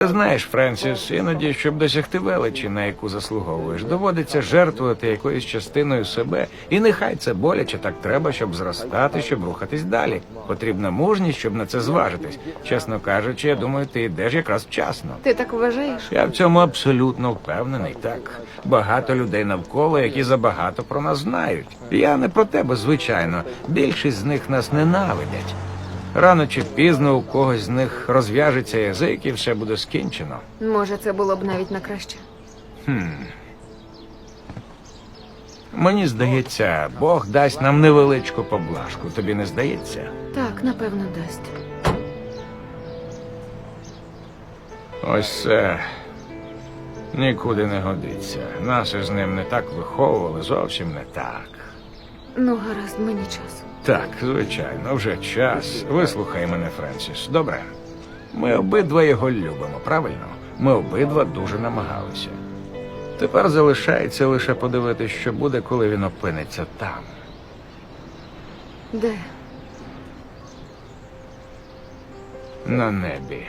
Ти знаєш, Френсіс, іноді, щоб досягти величі, на яку заслуговуєш, доводиться жертвувати якоюсь частиною себе, і нехай це боляче, так треба, щоб зростати, щоб рухатись далі. Потрібна мужність, щоб на це зважитись. Чесно кажучи, я думаю, ти йдеш якраз вчасно. Ти так вважаєш? Я в цьому абсолютно впевнений. Так багато людей навколо, які забагато про нас знають. Я не про тебе, звичайно. Більшість з них нас ненавидять. Рано чи пізно у когось з них розв'яжеться язик і все буде скінчено. Може, це було б навіть на краще. Мені здається, Бог дасть нам невеличку поблажку. Тобі не здається? Так, напевно, дасть. Ось це нікуди не годиться. Нас із ним не так виховували, зовсім не так. Ну, гаразд, мені час. Так, звичайно, вже час. Вислухай мене, Френсіс. Добре. Ми обидва його любимо, правильно? Ми обидва дуже намагалися. Тепер залишається лише подивитися, що буде, коли він опиниться там. Де? На небі.